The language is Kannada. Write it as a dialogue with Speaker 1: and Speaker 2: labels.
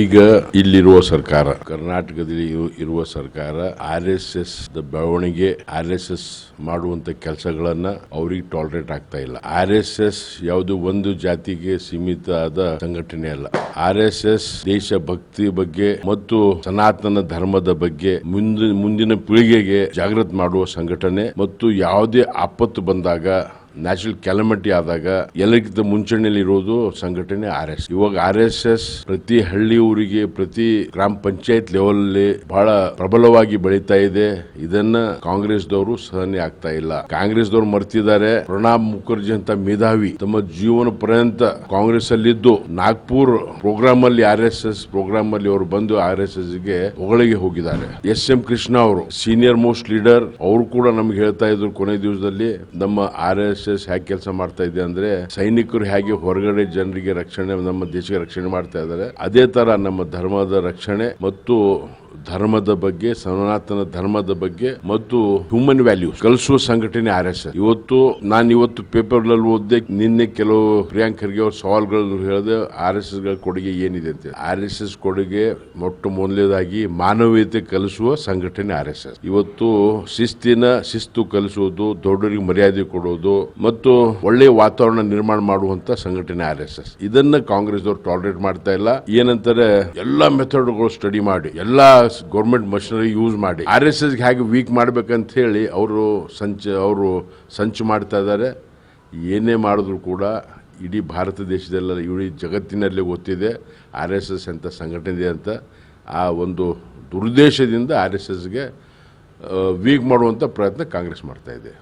Speaker 1: ಈಗ ಇಲ್ಲಿರುವ ಸರ್ಕಾರ, ಕರ್ನಾಟಕದಲ್ಲಿ ಇರುವ ಸರ್ಕಾರ ಆರ್ ಎಸ್ ಎಸ್ ಬೆಳವಣಿಗೆ, ಆರ್ ಎಸ್ ಎಸ್ ಮಾಡುವಂತ ಕೆಲಸಗಳನ್ನ ಅವ್ರಿಗೆ ಟಾಲರೇಟ್ ಆಗ್ತಾ ಇಲ್ಲ. ಆರ್ ಎಸ್ ಎಸ್ ಯಾವುದು ಒಂದು ಜಾತಿಗೆ ಸೀಮಿತ ಆದ ಸಂಘಟನೆ ಅಲ್ಲ. ಆರ್ ಎಸ್ ಎಸ್ ದೇಶ ಭಕ್ತಿ ಬಗ್ಗೆ ಮತ್ತು ಸನಾತನ ಧರ್ಮದ ಬಗ್ಗೆ ಮುಂದಿನ ಮುಂದಿನ ಪೀಳಿಗೆಗೆ ಜಾಗೃತಿ ಮಾಡುವ ಸಂಘಟನೆ ಮತ್ತು ಯಾವುದೇ ಆಪತ್ತು ಬಂದಾಗ ನ್ಯಾಚುರಲ್ ಕ್ಯಾಲಮಿಟಿ ಆದಾಗ ಎಲ್ಲಕ್ಕಿಂತ ಮುಂಚೂಣಿಯಲ್ಲಿ ಇರೋದು ಸಂಘಟನೆ ಆರ್ ಎಸ್. ಇವಾಗ ಆರ್ ಎಸ್ ಎಸ್ ಪ್ರತಿ ಹಳ್ಳಿ ಊರಿಗೆ, ಪ್ರತಿ ಗ್ರಾಮ ಪಂಚಾಯತ್ ಲೆವೆಲ್ ಅಲ್ಲಿ ಬಹಳ ಪ್ರಬಲವಾಗಿ ಬೆಳೀತಾ ಇದೆ. ಇದನ್ನ ಕಾಂಗ್ರೆಸ್ ದವರು ಸಹನೆ ಆಗ್ತಾ ಇಲ್ಲ. ಕಾಂಗ್ರೆಸ್ ದವರು ಮರ್ತಿದ್ದಾರೆ. ಪ್ರಣಬ್ ಮುಖರ್ಜಿ ಅಂತ ಮೇಧಾವಿ ತಮ್ಮ ಜೀವನ ಪರ್ಯಂತ ಕಾಂಗ್ರೆಸ್ ಅಲ್ಲಿದ್ದು ನಾಗ್ಪುರ್ ಪ್ರೋಗ್ರಾಮ್ ಅಲ್ಲಿ ಆರ್ ಎಸ್ ಎಸ್ ಪ್ರೋಗ್ರಾಮ್ ಅಲ್ಲಿ ಅವರು ಬಂದು ಆರ್ ಎಸ್ ಎಸ್ಗೆ ಹೊಗಳಿಗೆ ಹೋಗಿದ್ದಾರೆ. ಎಸ್ ಎಂ ಕೃಷ್ಣ ಅವರು, ಸೀನಿಯರ್ ಮೋಸ್ಟ್ ಲೀಡರ್, ಅವರು ಕೂಡ ನಮ್ಗೆ ಹೇಳ್ತಾ ಇದ್ರು ಕೊನೆ ದಿವಸದಲ್ಲಿ, ನಮ್ಮ ಆರ್ ಎಸ್ ಎಸ್ ಹೇಗೆ ಕೆಲಸ ಮಾಡ್ತಾ ಇದೆ ಅಂದ್ರೆ ಸೈನಿಕರು ಹೇಗೆ ಹೊರಗಡೆ ಜನರಿಗೆ ರಕ್ಷಣೆ, ನಮ್ಮ ದೇಶಕ್ಕೆ ರಕ್ಷಣೆ ಮಾಡ್ತಾ ಇದ್ದಾರೆ, ಅದೇ ತರ ನಮ್ಮ ಧರ್ಮದ ರಕ್ಷಣೆ ಮತ್ತು ಧರ್ಮದ ಬಗ್ಗೆ, ಸನಾತನ ಧರ್ಮದ ಬಗ್ಗೆ ಮತ್ತು ಹ್ಯೂಮನ್ ವ್ಯಾಲ್ಯೂಸ್ ಕಲಿಸುವ ಸಂಘಟನೆ ಆರ್ ಎಸ್ ಎಸ್. ಇವತ್ತು ನಾನು ಇವತ್ತು ಪೇಪರ್ನಲ್ಲಿ ಓದಿದೆ, ನಿನ್ನೆ ಕೆಲವು ಪ್ರಿಯಾಂಕರಿಗೆ ಅವ್ರ ಸವಾಲ್ಗಳು ಹೇಳಿದೆ, ಆರ್ ಎಸ್ ಎಸ್ಗಳ ಕೊಡುಗೆ ಏನಿದೆ ಅಂತ ಆರ್ ಎಸ್ ಎಸ್ ಕೊಡುಗೆ ಮೊಟ್ಟ ಮೊದಲನೇದಾಗಿ ಮಾನವೀಯತೆ ಕಲಿಸುವ ಸಂಘಟನೆ ಆರ್ ಎಸ್ ಎಸ್. ಇವತ್ತು ಶಿಸ್ತಿನ ಶಿಸ್ತು ಕಲಿಸುವುದು, ದೊಡ್ಡವರಿಗೆ ಮರ್ಯಾದೆ ಕೊಡುವುದು ಮತ್ತು ಒಳ್ಳೆಯ ವಾತಾವರಣ ನಿರ್ಮಾಣ ಮಾಡುವಂತ ಸಂಘಟನೆ ಆರ್ ಎಸ್ ಎಸ್. ಇದನ್ನ ಕಾಂಗ್ರೆಸ್ ಅವರು ಟಾಲರೇಟ್ ಮಾಡ್ತಾ ಇಲ್ಲ. ಏನಂತಾರೆ, ಎಲ್ಲಾ ಮೆಥಡ್ಗಳು ಸ್ಟಡಿ ಮಾಡಿ, ಎಲ್ಲಾ ಗೌರ್ಮೆಂಟ್ ಮಷಿನರಿ ಯೂಸ್ ಮಾಡಿ ಆರ್ ಎಸ್ ಎಸ್ಗೆ ಹೇಗೆ ವೀಕ್ ಮಾಡ್ಬೇಕಂತ ಹೇಳಿ ಅವರು ಸಂಚ ಅವರು ಸಂಚು ಮಾಡ್ತಾ ಇದ್ದಾರೆ. ಏನೇ ಮಾಡಿದ್ರು ಕೂಡ ಇಡೀ ಭಾರತ ದೇಶದಲ್ಲ ಇಡೀ ಜಗತ್ತಿನಲ್ಲಿ ಗೊತ್ತಿದೆ ಆರ್ ಎಸ್ ಎಸ್ ಅಂತ ಸಂಘಟನೆ ಇದೆ ಅಂತ. ಆ ಒಂದು ದುರುದ್ದೇಶದಿಂದ ಆರ್ ಎಸ್ ಎಸ್ಗೆ ವೀಕ್ ಮಾಡುವಂಥ ಪ್ರಯತ್ನ ಕಾಂಗ್ರೆಸ್ ಮಾಡ್ತಾ ಇದೆ.